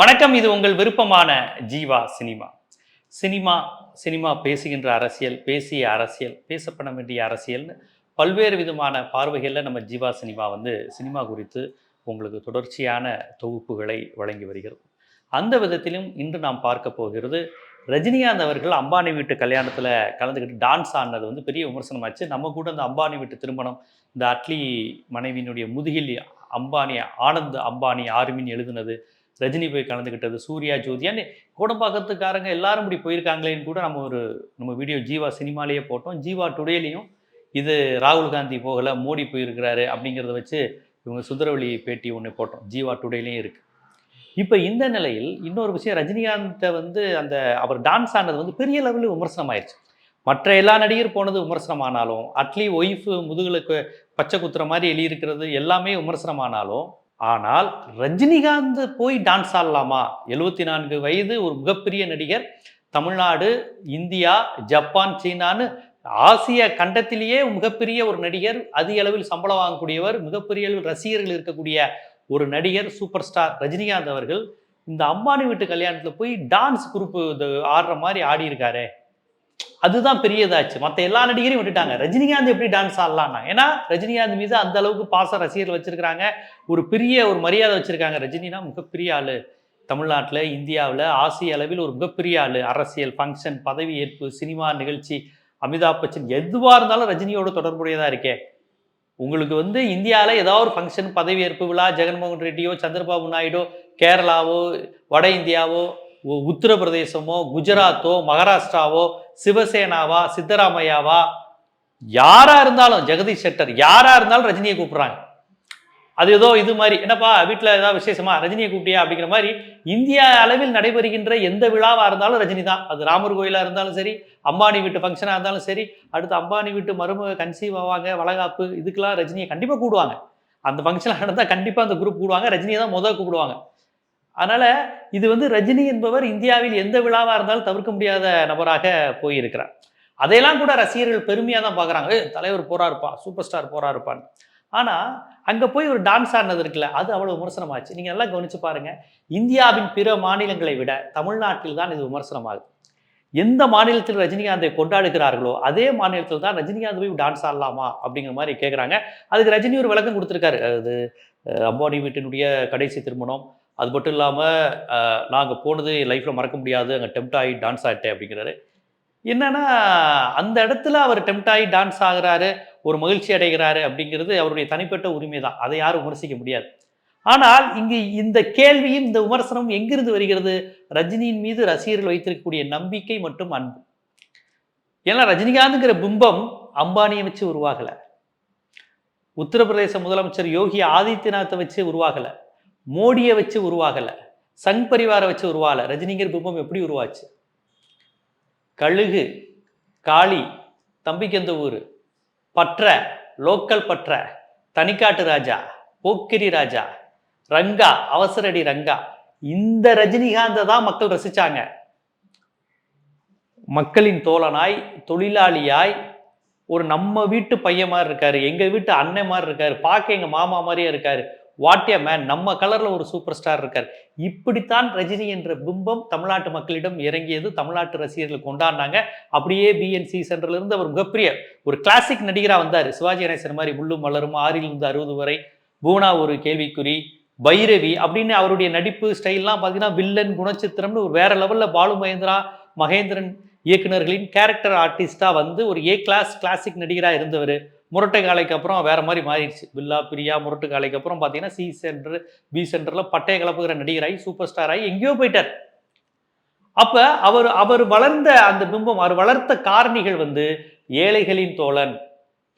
வணக்கம் இது உங்கள் விருப்பமான ஜீவா சினிமா. சினிமா சினிமா பேசுகின்ற அரசியல் பேசிய அரசியல் பேசப்பட வேண்டிய அரசியல்னு பல்வேறு விதமான பார்வைகளில் நம்ம ஜீவா சினிமா வந்து சினிமா குறித்து உங்களுக்கு தொடர்ச்சியான தொகுப்புகளை வழங்கி வருகிறது. அந்த விதத்திலும் இன்று நாம் பார்க்க போகிறது ரஜினிகாந்த் அவர்கள் அம்பானி வீட்டு கல்யாணத்தில் கலந்துக்கிட்டு டான்ஸ் ஆடினது வந்து பெரிய விமர்சனமாச்சு. நம்ம கூட இந்த அம்பானி வீட்டு திருமணம் இந்த அட்லி மனைவியினுடைய முதுகில் அம்பானி ஆனந்த் அம்பானி ஆர்மின் எழுதுனது ரஜினி போய் கலந்துக்கிட்டது சூர்யா ஜோதியான்னு கோடம்பாக்கத்துக்காரங்க எல்லாரும் இப்படி போயிருக்காங்களேன்னு கூட நம்ம ஒரு நம்ம வீடியோ ஜீவா சினிமாலேயே போட்டோம். ஜீவா டுடேலையும் இது ராகுல் காந்தி போகலை மோடி போயிருக்கிறாரு அப்படிங்கிறத வச்சு இவங்க சுந்தரவழி பேட்டி ஒன்று போட்டோம். ஜீவா டுடேலையும் இருக்குது இப்போ இந்த நிலையில் இன்னொரு விஷயம் ரஜினிகாந்தை வந்து அந்த அவர் டான்ஸ் ஆனது வந்து பெரிய லெவலில் விமர்சனம் ஆயிடுச்சு மற்ற எல்லா நடிகர் போனது விமர்சனமானாலும் அட்லி ஒய்ஃபு முதுகில் பச்சை குத்துற மாதிரி எழுதியிருக்கிறது எல்லாமே விமர்சனமானாலும் ஆனால் ரஜினிகாந்த் போய் டான்ஸ் ஆடலாமா? எழுபத்தி நான்கு வயது ஒரு மிகப்பெரிய நடிகர் தமிழ்நாடு இந்தியா ஜப்பான் சீனான்னு ஆசிய கண்டத்திலேயே மிகப்பெரிய ஒரு நடிகர் அதிக அளவில் சம்பளம் வாங்கக்கூடியவர் மிகப்பெரிய அளவில் ரசிகர்கள் இருக்கக்கூடிய ஒரு நடிகர் சூப்பர் ஸ்டார் ரஜினிகாந்த் அவர்கள் இந்த அம்பானி வீட்டு கல்யாணத்தில் போய் டான்ஸ் குரூப் இந்த ஆடுற மாதிரி ஆடி அதுதான் பெரியதாச்சு மற்ற எல்லா நடிகரையும் விட்டுட்டாங்க. ரஜினிகாந்த் எப்படி டான்ஸ் ஆடலாம்னா ஏன்னா ரஜினிகாந்த் மீது அந்த அளவுக்கு பாச ரசிகர்கள் வச்சிருக்கிறாங்க. ஒரு பெரிய ஒரு மரியாதை வச்சிருக்காங்க ரஜினினா மிகப்பெரிய ஆளு. தமிழ்நாட்டில் இந்தியாவில் ஆசிய அளவில் ஒரு மிகப்பெரிய ஆள். அரசியல் ஃபங்க்ஷன் பதவி ஏற்பு சினிமா நிகழ்ச்சி அமிதாப் பச்சன் எதுவாக இருந்தாலும் ரஜினியோட தொடர்புடையதாக இருக்கே. உங்களுக்கு வந்து இந்தியாவில் ஏதாவது ஒரு ஃபங்க்ஷன் பதவியேற்பு விழா ஜெகன்மோகன் ரெட்டியோ சந்திரபாபு நாயுடோ கேரளாவோ வட இந்தியாவோ உத்தரப்பிரதேசமோ குஜராத்தோ மகாராஷ்டிராவோ சிவசேனாவா சித்தராமையாவா? யாரா இருந்தாலும் ஜெகதீஷ் செட்டர் யாரா இருந்தாலும் ரஜினியை கூப்பிடுறாங்க. அது ஏதோ இது மாதிரி என்னப்பா வீட்டில் ஏதாவது விசேஷமா ரஜினியை கூப்பிட்டியா அப்படிங்கிற மாதிரி இந்தியா அளவில் நடைபெறுகின்ற எந்த விழாவாக இருந்தாலும் ரஜினி தான். அது ராமர் கோயிலாக இருந்தாலும் சரி அம்பானி வீட்டு ஃபங்க்ஷனாக இருந்தாலும் சரி அடுத்து அம்பானி வீட்டு மருமக கன்சீவ் ஆவாங்க வளகாப்பு இதுக்கெல்லாம் ரஜினியை கண்டிப்பாக கூடுவாங்க அந்த ஃபங்க்ஷன் நடந்தால் கண்டிப்பாக அந்த குரூப் கூடுவாங்க ரஜினியை தான் முதல் கூப்பிடுவாங்க. அதனால் இது வந்து ரஜினி என்பவர் இந்தியாவில் எந்த விழாவாக இருந்தாலும் தவிர்க்க முடியாத நபராக போயிருக்கிறார். அதையெல்லாம் கூட ரசிகர்கள் பெருமையாக தான் பார்க்குறாங்க. தலைவர் தலைவர் இருப்பான் சூப்பர் ஸ்டார் போறாருப்பான்னு. ஆனால் அங்கே போய் ஒரு டான்ஸ் ஆடினது இருக்குல்ல அது அவ்வளோ விமர்சனமாச்சு. நீங்கள் நல்லா கவனிச்சு பாருங்கள் இந்தியாவின் பிற மாநிலங்களை விட தமிழ்நாட்டில் தான் இது விமர்சனமாகுது. எந்த மாநிலத்தில் ரஜினிகாந்தை கொண்டாடுகிறார்களோ அதே மாநிலத்தில் தான் ரஜினிகாந்த் போய் டான்ஸ் ஆடலாமா அப்படிங்கிற மாதிரி கேட்குறாங்க அதுக்கு ரஜினி ஒரு விளக்கம் கொடுத்துருக்காரு. அது அம்பானி வீட்டினுடைய கடைசி திருமணம் அது மட்டும் இல்லாமல் நாங்கள் போனது லைஃப்பில் மறக்க முடியாது அங்கே டெம்ட் ஆகி டான்ஸ் ஆகிட்டேன் அப்படிங்கிறாரு. என்னன்னா அந்த இடத்துல அவர் டெம்ட் ஆகி டான்ஸ் ஆகிறாரு ஒரு மகிழ்ச்சி அடைகிறாரு அப்படிங்கிறது அவருடைய தனிப்பட்ட உரிமை தான். அதை யாரும் விமர்சிக்க முடியாது. ஆனால் இங்கு இந்த கேள்வியும் இந்த விமர்சனமும் எங்கிருந்து வருகிறது? ரஜினியின் மீது ரசிகர்கள் வைத்திருக்கக்கூடிய நம்பிக்கை மற்றும் அன்பு. ஏன்னா ரஜினிகாந்துங்கிற பிம்பம் அம்பானியை வச்சு உருவாகலை. உத்தரப்பிரதேச முதலமைச்சர் யோகி ஆதித்யநாத்தை வச்சு உருவாகலை. மோடியை வச்சு உருவாகல சங் பரிவாரை வச்சு உருவாகல. ரஜினிகர் பிம்பம் எப்படி உருவாச்சு? கழுகு காளி தம்பிக்கந்த ஊர் பற்ற லோக்கல் பற்ற தனிக்காட்டு ராஜா போக்கிரி ராஜா ரங்கா அவசரடி ரங்கா. இந்த ரஜினிகாந்தை தான் மக்கள் ரசிச்சாங்க. மக்களின் தோழனாய் தொழிலாளியாய் ஒரு நம்ம வீட்டு பையன் மாதிரி இருக்காரு எங்க வீட்டு அண்ணன் மாதிரி இருக்காரு பார்க்க எங்க மாமா மாதிரியே இருக்காரு. வாட் ஏ மேன் நம்ம கலரில் ஒரு சூப்பர் ஸ்டார் இருக்கார். இப்படித்தான் ரஜினி என்ற பிம்பம் தமிழ்நாட்டு மக்களிடம் இறங்கியது. தமிழ்நாட்டு ரசிகர்கள் கொண்டாடினாங்க. அப்படியே பிஎன்சி சென்டர்லேருந்து அவர் மிகப்பெரிய ஒரு கிளாசிக் நடிகராக வந்தார். சிவாஜி கணேசன் மாதிரி முள்ளும் மலரும் ஆறிலிருந்து அறுபது வரை பூனா ஒரு கேள்விக்குறி பைரவி அப்படின்னு அவருடைய நடிப்பு ஸ்டைல்லாம் பார்த்தீங்கன்னா வில்லன் குணச்சித்திரம்னு ஒரு வேற லெவலில் பாலு மகேந்திரா மகேந்திரன் இயக்குநர்களின் கேரக்டர் ஆர்டிஸ்டாக வந்து ஒரு ஏ கிளாஸ் கிளாசிக் நடிகராக இருந்தவர். முரட்டை காலைக்கு அப்புறம் வேற மாதிரி மாறிடுச்சு. பில்லா பிரியா முரட்டு காலைக்கு அப்புறம் பார்த்தீங்கன்னா சி சென்டர் பி சென்டரில் பட்டைய கலப்புகிற நடிகராகி சூப்பர் ஸ்டார் ஆகி எங்கேயோ போயிட்டார். அப்போ அவர் அவர் வளர்ந்த அந்த பிம்பம் அவர் வளர்த்த காரணிகள் வந்து ஏழைகளின் தோழன்.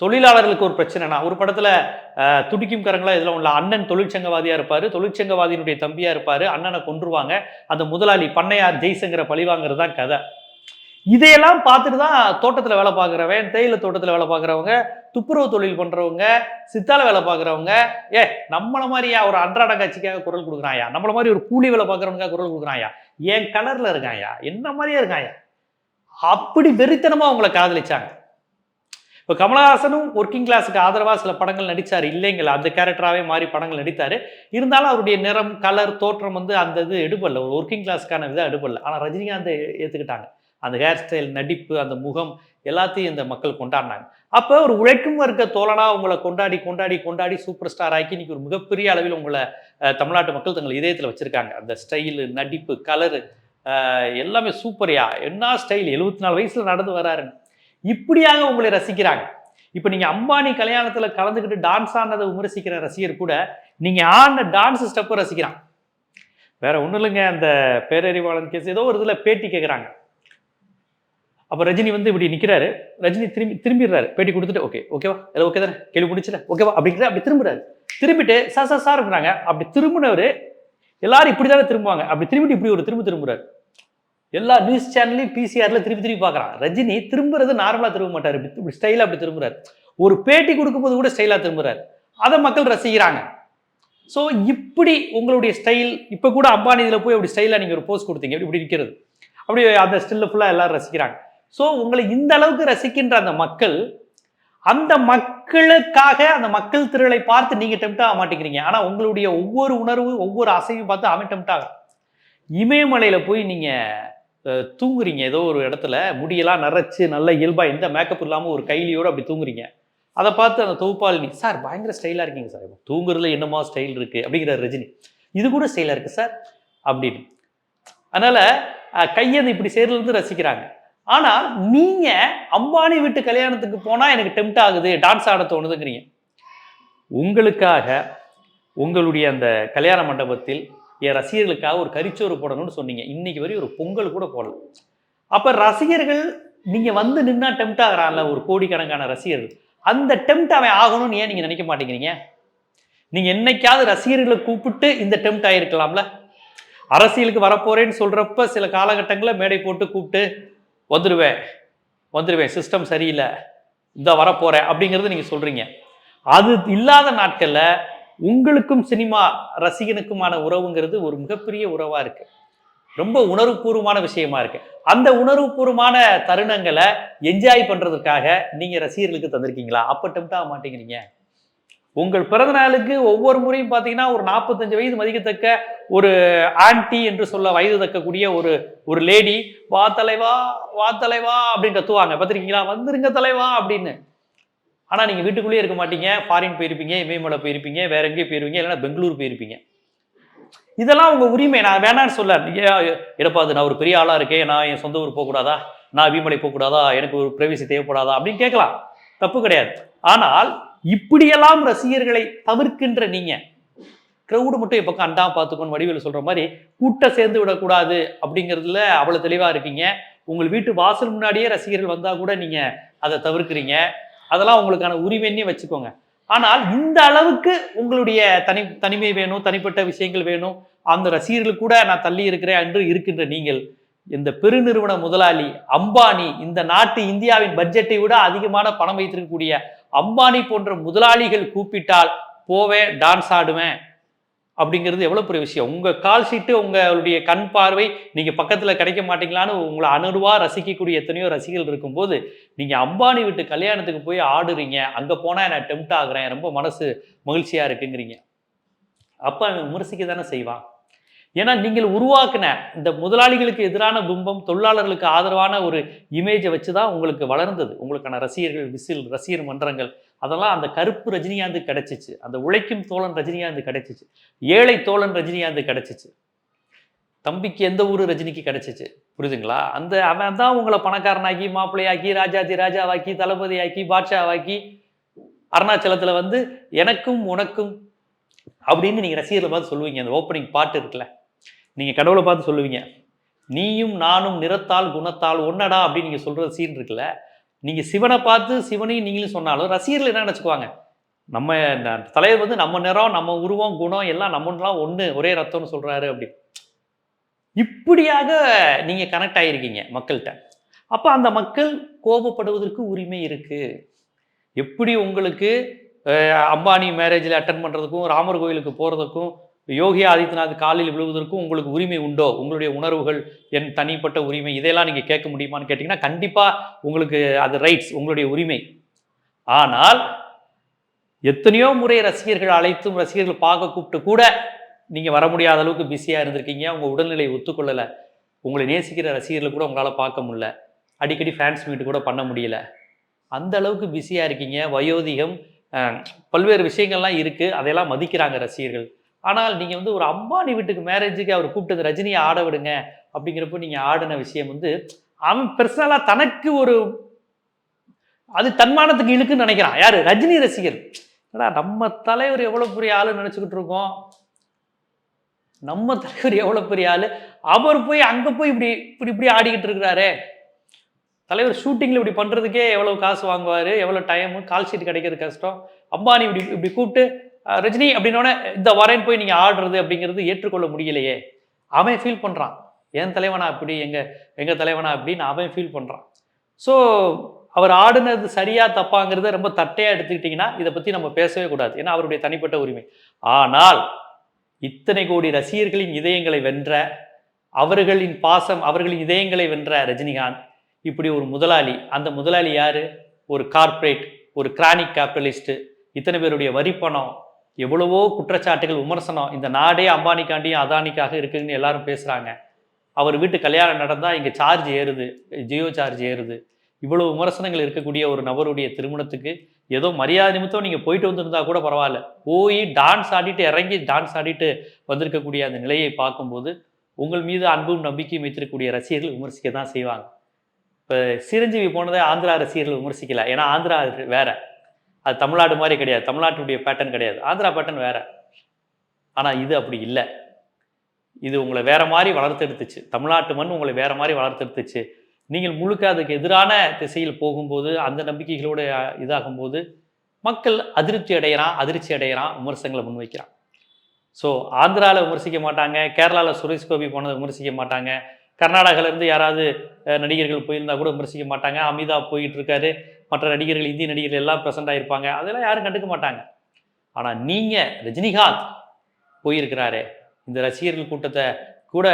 தொழிலாளர்களுக்கு ஒரு பிரச்சனைனா ஒரு படத்தில் துடிக்கும் கரங்களா இதில் உள்ள அண்ணன் தொழிற்சங்கவாதியாக இருப்பார் தொழிற்சங்கவாதியினுடைய தம்பியாக இருப்பார் அண்ணனை கொன்றுவாங்க. அந்த முதலாளி பண்ணையார் ஜெய்சங்கரை பழிவாங்கிறது தான் கதை. இதையெல்லாம் பார்த்துட்டு தான் தோட்டத்தில் வேலை பார்க்குறவன் தேயிலை தோட்டத்தில் வேலை பார்க்குறவங்க துப்புரவு தொழில் பண்ணுறவங்க சித்தால வேலை பார்க்குறவங்க ஏ நம்மளை மாதிரியா ஒரு அன்றாட காட்சிக்காக குரல் கொடுக்குறாயா நம்மளை மாதிரி ஒரு கூலி வேலை பார்க்குறவனுக்காக குரல் கொடுக்குறாயா என் கலரில் இருக்காயா என்ன மாதிரியே இருக்காயா அப்படி வெறித்தனமாக அவங்கள காதலிச்சாங்க. இப்போ கமலஹாசனும் ஒர்க்கிங் கிளாஸுக்கு ஆதரவாக சில படங்கள் நடித்தார் இல்லைங்களா? அந்த கேரக்டராகவே மாறி படங்கள் நடித்தார். இருந்தாலும் அவருடைய நிறம் கலர் தோற்றம் வந்து அந்த இது எடுபடல. ஒரு ஒர்க்கிங் கிளாஸுக்கான இதாக எடுபடல. ஆனால் ரஜினிகாந்த் ஏற்றுக்கிட்டாங்க அந்த ஹேர் ஸ்டைல் நடிப்பு அந்த முகம் எல்லாத்தையும் இந்த மக்கள் கொண்டாடினாங்க. அப்போ ஒரு உழைக்கும் வர்க்க தோழனாக உங்களை கொண்டாடி கொண்டாடி கொண்டாடி சூப்பர் ஸ்டார் ஆக்கி இன்னைக்கு ஒரு மிகப்பெரிய அளவில் உங்களை தமிழ்நாட்டு மக்கள் தங்கள் இதயத்தில் வச்சுருக்காங்க. அந்த ஸ்டைலு நடிப்பு கலரு எல்லாமே சூப்பரியா என்ன ஸ்டைல் எழுபத்தி நாலு வயசில் நடந்து வராருன்னு இப்படியாக உங்களை ரசிக்கிறாங்க. இப்போ நீங்கள் அம்பானி கல்யாணத்தில் கலந்துக்கிட்டு டான்ஸ் ஆனதை விமர்சிக்கிற ரசிகர் கூட நீங்கள் ஆடின டான்ஸ் ஸ்டெப்பை ரசிக்கிறான். வேற ஒன்றும் இல்லைங்க. அந்த பேரறிவாளன் கேஸ் ஏதோ ஒரு இதில் பேட்டி கேட்குறாங்க அப்போ ரஜினி வந்து இப்படி நிற்கிறாரு ரஜினி திரும்பி திரும்பிடுறாரு. பேட்டி கொடுத்துட்டு ஓகே ஓகேவா எல்லாம் ஓகே தானே? கேள்வி முடிச்சுல? ஓகேவா அப்படிங்கிற அப்படி திரும்புறாரு. திரும்பிட்டு சார் சார் சார் இருக்கிறாங்க அப்படி திரும்பினவர் எல்லாரும் இப்படி தானே திரும்புவாங்க. அப்படி திரும்பிட்டு இப்படி ஒரு திரும்ப திரும்புறாரு. எல்லா நியூஸ் சேனல்லையும் பிசிஆர்ல திருப்பி திருப்பி பார்க்குறான். ரஜினி திரும்புறது நார்மலாக திரும்ப மாட்டார். இப்படி இப்படி ஸ்டைலாக அப்படி திரும்புறாரு. ஒரு பேட்டி கொடுக்கும்போது கூட ஸ்டைலாக திரும்புறாரு. அதை மக்கள் ரசிக்கிறாங்க. ஸோ இப்படி உங்களுடைய ஸ்டைல் இப்போ கூட அம்பானி இதில் போய் அப்படி ஸ்டைலாக நீங்கள் ஒரு போஸ்ட் கொடுத்தீங்க. இப்படி இப்படி நிற்கிறது அப்படி அந்த ஸ்டில்ல ஃபுல்லாக எல்லாரும் ரசிக்கிறாங்க. ஸோ உங்களை இந்த அளவுக்கு ரசிக்கின்ற அந்த மக்கள் அந்த மக்களுக்காக அந்த மக்கள் திரளை பார்த்து நீங்க டெம்ட் ஆக மாட்டேங்கிறீங்க. ஆனா உங்களுடைய ஒவ்வொரு உணர்வு ஒவ்வொரு அசையும் பார்த்து அவன் டெம்ட் ஆகும் இமயமலையில போய் நீங்க தூங்குறீங்க. ஏதோ ஒரு இடத்துல முடியெல்லாம் நரைச்சு நல்ல இயல்பா எந்த மேக்கப் இல்லாம ஒரு கைலியோட அப்படி தூங்குறீங்க. அதை பார்த்து அந்த தொகுப்பாளினி சார் பயங்கர ஸ்டைலா இருக்கீங்க சார். தூங்குறதுல என்னமா ஸ்டைல் இருக்கு? அப்படிங்கிற ரஜினி இது கூட ஸ்டைலா இருக்கு சார். அப்படின்னு. அதனால கையை இப்படி சேர்ல இருந்து ரசிக்கிறாங்க. ஆனா நீங்க அம்பானி வீட்டு கல்யாணத்துக்கு போனா எனக்கு டெம்ட் ஆகுது டான்ஸ் ஆட தோணுதுங்கிறீங்க. உங்களுக்காக உங்களுடைய அந்த கல்யாண மண்டபத்தில் என் ரசிகர்களுக்காக ஒரு கரிச்சோறு போடணும்னு சொன்னீங்க. இன்னைக்கு வரையும் ஒரு பொங்கல் கூட போடல. அப்ப ரசிகர்கள் நீங்க வந்து நின்னா டெம்ட் ஆகிறான்ல ஒரு கோடிக்கணக்கான ரசிகர்கள். அந்த டெம்ட் அவன் ஆகணும்னு ஏன் நீங்க நினைக்க மாட்டேங்கிறீங்க? நீங்க என்னைக்காவது ரசிகர்களை கூப்பிட்டு இந்த டெம்ட் ஆயிருக்கலாம்ல? அரசியலுக்கு வரப்போறேன்னு சொல்றப்ப சில காலகட்டங்களில் மேடை போட்டு கூப்பிட்டு வந்துடுவேன் வந்துடுவேன் சிஸ்டம் சரியில்லை இந்த வரப்போகிறேன் அப்படிங்கிறது நீங்கள் சொல்கிறீங்க அது இல்லாத நாட்களில் உங்களுக்கும் சினிமா ரசிகனுக்குமான உறவுங்கிறது ஒரு மிகப்பெரிய உறவாக இருக்குது ரொம்ப உணர்வுபூர்வமான விஷயமா இருக்குது அந்த உணர்வுபூர்வமான தருணங்களை என்ஜாய் பண்ணுறதுக்காக நீங்கள் ரசிகர்களுக்கு தந்திருக்கீங்களா? அப்ப டெம்ட் ஆக மாட்டேங்கிறீங்க. உங்கள் பிறந்த நாளுக்கு ஒவ்வொரு முறையும் பார்த்தீங்கன்னா ஒரு நாற்பத்தஞ்சு வயது மதிக்கத்தக்க ஒரு ஆன்டி என்று சொல்ல வயது தக்கக்கூடிய ஒரு ஒரு லேடி வா தலைவா வா தலைவா அப்படின்னு கத்துவாங்க. பார்த்துருக்கீங்களா? வந்துருங்க தலைவா அப்படின்னு. ஆனால் நீங்கள் வீட்டுக்குள்ளேயே இருக்க மாட்டீங்க. ஃபாரின் போயிருப்பீங்க இமயமலை போயிருப்பீங்க வேற எங்கேயும் போயிருப்பீங்க இல்லைன்னா பெங்களூர் போயிருப்பீங்க. இதெல்லாம் உங்கள் உரிமை. நான் வேணான்னு சொல்ல. எடுப்பா அது நான் ஒரு பெரிய ஆளாக இருக்கேன். நான் என் சொந்த ஊர் போகக்கூடாதா? நான் விமலை போகக்கூடாதா? எனக்கு ஒரு பிரைவசி தேவைப்படாதா? அப்படின்னு கேட்கலாம். தப்பு கிடையாது. ஆனால் இப்படியெல்லாம் ரசிகர்களை தவிர்க்கின்ற நீங்க. கிரௌடு மட்டும் என் பக்கம் அண்டா பார்த்துக்கோன்னு வடிவில் சொல்ற மாதிரி கூட்டம் சேர்ந்து விடக்கூடாது அப்படிங்கிறதுல அவ்வளவு தெளிவா இருக்கீங்க. உங்கள் வீட்டு வாசல் முன்னாடியே ரசிகர்கள் வந்தா கூட நீங்க அதை தவிர்க்கிறீங்க. அதெல்லாம் உங்களுக்கான உரிமைன்னே வச்சுக்கோங்க. ஆனால் இந்த அளவுக்கு உங்களுடைய தனி தனிமை வேணும் தனிப்பட்ட விஷயங்கள் வேணும். அந்த ரசிகர்கள் கூட நான் தள்ளி இருக்கிறேன் என்று இருக்கின்ற நீங்கள். இந்த பெருநிறுவன முதலாளி அம்பானி இந்த நாட்டு இந்தியாவின் பட்ஜெட்டை விட அதிகமான பணம் வைத்திருக்கக்கூடிய அம்பானி போன்ற முதலாளிகள் கூப்பிட்டால் போவேன் டான்ஸ் ஆடுவேன் அப்படிங்கிறது எவ்வளோ பெரிய விஷயம். உங்கள் கால் ஷீட்டு உங்களுடைய கண் பார்வை நீங்கள் பக்கத்தில் கிடைக்க மாட்டீங்களான்னு உங்களை அணுருவா ரசிக்கக்கூடிய எத்தனையோ ரசிகர்கள் இருக்கும்போது நீங்கள் அம்பானி விட்டு கல்யாணத்துக்கு போய் ஆடுறீங்க அங்கே போனால் நான் டெம்ட் ஆகுறேன் ரொம்ப மனசு மகிழ்ச்சியாக இருக்குங்கிறீங்க. அப்போ விமர்சிக்க தானே செய்வான். ஏன்னா நீங்கள் உருவாக்கின இந்த முதலாளிகளுக்கு எதிரான பிம்பம் தொழிலாளர்களுக்கு ஆதரவான ஒரு இமேஜை வச்சு தான் உங்களுக்கு வளர்ந்தது. உங்களுக்கான ரசிகர்கள் விசில் ரசிகர் மன்றங்கள் அதெல்லாம் அந்த கருப்பு ரஜினிகாந்து கிடைச்சிச்சு. அந்த உழைக்கும் தோழன் ரஜினிகாந்து கிடைச்சிச்சு. ஏழை தோழன் ரஜினிகாந்து கிடைச்சிச்சு. தம்பிக்கு எந்த ஊர் ரஜினிக்கு கிடைச்சிச்சு? புரியுதுங்களா? அந்த அவன் தான் உங்களை பணக்காரனாக்கி மாப்பிள்ளையாக்கி ராஜாதி ராஜாவாக்கி தளபதியாக்கி பாட்ஷாவாக்கி அருணாச்சலத்தில் வந்து எனக்கும் உனக்கும் அப்படின்னு நீங்கள் ரசிகர்களை பார்த்து சொல்லுவீங்க. அந்த ஓப்பனிங் பாட்டு இருக்குல்ல. நீங்கள் கடவுளை பார்த்து சொல்லுவீங்க. நீயும் நானும் நிறத்தால் குணத்தால் ஒன்னடா அப்படின்னு நீங்கள் சொல்கிற சீன் இருக்குல்ல நீங்கள் சிவனை பார்த்து சிவனையும் நீங்களும் சொன்னாலும் ரசிகர்கள் என்ன நினச்சிக்குவாங்க? நம்ம தலைவர் வந்து நம்ம நிறம் நம்ம உருவம் குணம் எல்லாம் நம்மளாம் ஒன்று ஒரே ரத்தம்னு சொல்கிறாரு அப்படி இப்படியாக நீங்கள் கனெக்ட் ஆகிருக்கீங்க மக்கள்கிட்ட. அப்போ அந்த மக்கள் கோபப்படுவதற்கு உரிமை இருக்குது எப்படி உங்களுக்கு அம்பானி மேரேஜில் அட்டன் பண்ணுறதுக்கும் ராமர் கோயிலுக்கு போகிறதுக்கும் யோகி ஆதித்யநாத் காலில் விழுவதற்கும் உங்களுக்கு உரிமை உண்டோ? உங்களுடைய உணர்வுகள் என் தனிப்பட்ட உரிமை இதையெல்லாம் நீங்கள் கேட்க முடியுமான்னு கேட்டிங்கன்னா கண்டிப்பாக உங்களுக்கு அது ரைட்ஸ் உங்களுடைய உரிமை. ஆனால் எத்தனையோ முறை ரசிகர்கள் அழைத்தும் ரசிகர்கள் பார்க்க கூப்பிட்டு கூட நீங்கள் வர முடியாத அளவுக்கு பிஸியாக இருந்திருக்கீங்க. உங்கள் உடல்நிலை ஒத்துக்கொள்ளலை. உங்களை நேசிக்கிற ரசிகர்களை கூட உங்களால் பார்க்க முடியல. அடிக்கடி ஃபேன்ஸ் மீட் கூட பண்ண முடியல. அந்த அளவுக்கு பிஸியாக இருக்கீங்க. வயோதிகம் பல்வேறு விஷயங்கள்லாம் இருக்குது அதையெல்லாம் மதிக்கிறாங்க ரசிகர்கள். ஆனால் நீங்கள் வந்து ஒரு அம்பானி வீட்டுக்கு மேரேஜுக்கு அவர் கூப்பிட்டது ரஜினியை ஆட விடுங்க அப்படிங்கிறப்போ நீங்கள் ஆடின விஷயம் வந்து அவன் பர்சனலாக தனக்கு ஒரு அது தன்மானத்துக்கு இழுக்குன்னு நினைக்கிறான். யார்? ரஜினி ரசிகர். ஏடா நம்ம தலைவர் எவ்வளோ பெரிய ஆளுன்னு நினச்சிக்கிட்டு இருக்கோம். நம்ம தலைவர் எவ்வளோ பெரிய ஆளு? அவர் போய் அங்கே போய் இப்படி இப்படி இப்படி ஆடிக்கிட்டு இருக்கிறாரே. தலைவர் ஷூட்டிங்கில் இப்படி பண்ணுறதுக்கே எவ்வளோ காசு வாங்குவார்? எவ்வளோ டைமு கால் ஷீட் கிடைக்கிறது கஷ்டம். அம்பானி இப்படி இப்படி கூப்பிட்டு ரஜினி அப்படின்னோடனே இந்த வரேன் போய் நீங்கள் ஆடுறது அப்படிங்கிறது ஏற்றுக்கொள்ள முடியலையே. அவன் ஃபீல் பண்ணுறான் என் தலைவனா அப்படி எங்கள் எங்கள் தலைவனா அப்படின்னு அவன் ஃபீல் பண்ணுறான் ஸோ அவர் ஆடுனது சரியா தப்பாங்கிறத ரொம்ப தட்டையாக எடுத்துக்கிட்டிங்கன்னா இதை பற்றி நம்ம பேசவே கூடாது. ஏன்னா அவருடைய தனிப்பட்ட உரிமை. ஆனால் இத்தனை கோடி ரசிகர்களின் இதயங்களை வென்ற அவர்களின் பாசம் அவர்களின் இதயங்களை வென்ற ரஜினிகாந்த் இப்படி ஒரு முதலாளி. அந்த முதலாளி யார்? ஒரு கார்ப்பரேட் ஒரு கிரானிக் கேபிட்டலிஸ்ட்டு இத்தனை பேருடைய வரிப்பணம் எவ்வளவோ குற்றச்சாட்டுகள் விமர்சனம் இந்த நாடே அம்பானிக்காண்டியும் அதானிக்காக இருக்குதுன்னு எல்லாரும் பேசுகிறாங்க அவர் வீட்டு கல்யாணம் நடந்தால் இங்கே சார்ஜ் ஏறுது ஜியோ சார்ஜ் ஏறுது. இவ்வளோ விமர்சனங்கள் இருக்கக்கூடிய ஒரு நபருடைய திருமணத்துக்கு ஏதோ மரியாதை நிமித்தம் நீங்கள் போயிட்டு வந்திருந்தா கூட பரவாயில்ல. போய் டான்ஸ் ஆடிட்டு இறங்கி டான்ஸ் ஆடிட்டு வந்திருக்கக்கூடிய அந்த நிலையை பார்க்கும்போது உங்கள் மீது அன்பும் நம்பிக்கையும் வைத்திருக்கக்கூடிய ரசிகர்கள் விமர்சிக்க தான் செய்வாங்க. இப்போ சிரஞ்சீவி போனதை ஆந்திரா ரசிகர்கள் விமர்சிக்கல. ஏன்னா ஆந்திரா வேற. அது தமிழ்நாடு மாதிரி கிடையாது. தமிழ்நாட்டுடைய பேட்டர்ன் கிடையாது. ஆந்திரா பேட்டர்ன் வேற. ஆனால் இது அப்படி இல்லை. இது உங்களை வேற மாதிரி வளர்த்தெடுத்துச்சு. தமிழ்நாட்டு மண் உங்களை வேற மாதிரி வளர்த்தெடுத்துச்சு. நீங்கள் முழுக்க அதுக்கு எதிரான திசையில் போகும்போது அந்த நம்பிக்கைகளோடு இதாகும்போது மக்கள் அதிருப்தி அடைகிறான் அதிர்ச்சி அடைகிறான் விமர்சனங்களை முன்வைக்கிறான். ஸோ ஆந்திராவில் விமர்சிக்க மாட்டாங்க. கேரளாவில் சுரேஷ் கோபி போனதை விமர்சிக்க மாட்டாங்க. கர்நாடகாவிலேருந்து யாராவது நடிகர்கள் போயிருந்தா கூட விமர்சிக்க மாட்டாங்க. அமிதா போயிட்டு இருக்காரு. மற்ற நடிகர்கள் இந்திய நடிகர்கள் எல்லாம் ப்ரெசென்ட் ஆகிருப்பாங்க அதெல்லாம் யாரும் கண்டுக்க மாட்டாங்க. ஆனால் நீங்கள் ரஜினிகாந்த் போயிருக்கிறாரே இந்த ரசிகர்கள் கூட்டத்தை கூட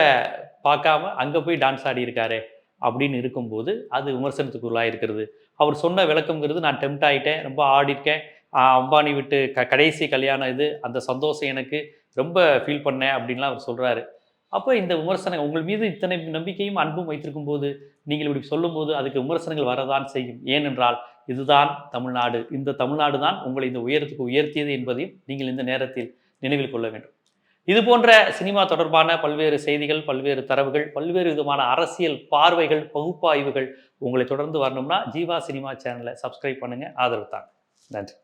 பார்க்காம அங்கே போய் டான்ஸ் ஆடி இருக்காரு அப்படின்னு இருக்கும்போது அது விமர்சனத்துக்கு உள்ளாக இருக்கிறது. அவர் சொன்ன விளக்கங்கிறது நான் டெம்ட் ஆகிட்டேன் ரொம்ப ஆடிருக்கேன். அம்பானி விட்டு க கடைசி கல்யாணம் இது அந்த சந்தோஷம் எனக்கு ரொம்ப ஃபீல் பண்ணேன் அப்படின்லாம் அவர் சொல்கிறாரு அப்போ இந்த விமர்சனம் உங்கள் மீது இத்தனை நம்பிக்கையும் அன்பும் வைத்திருக்கும் போது நீங்கள் இப்படி சொல்லும்போது அதுக்கு விமர்சனங்கள் வரதான் செய்யும். ஏனென்றால் இதுதான் தமிழ்நாடு. இந்த தமிழ்நாடு தான் உங்களை இந்த உயரத்துக்கு உயர்த்தியது என்பதையும் நீங்கள் இந்த நேரத்தில் நினைவில் கொள்ள வேண்டும். இது போன்ற சினிமா தொடர்பான பல்வேறு செய்திகள் பல்வேறு தரவுகள் பல்வேறு விதமான அரசியல் பார்வைகள் பகுப்பாய்வுகள் உங்களை தொடர்ந்து வரணும்னா ஜீவா சினிமா சேனலை சப்ஸ்கிரைப் பண்ணுங்கள் ஆதரவு தாங்க. நன்றி.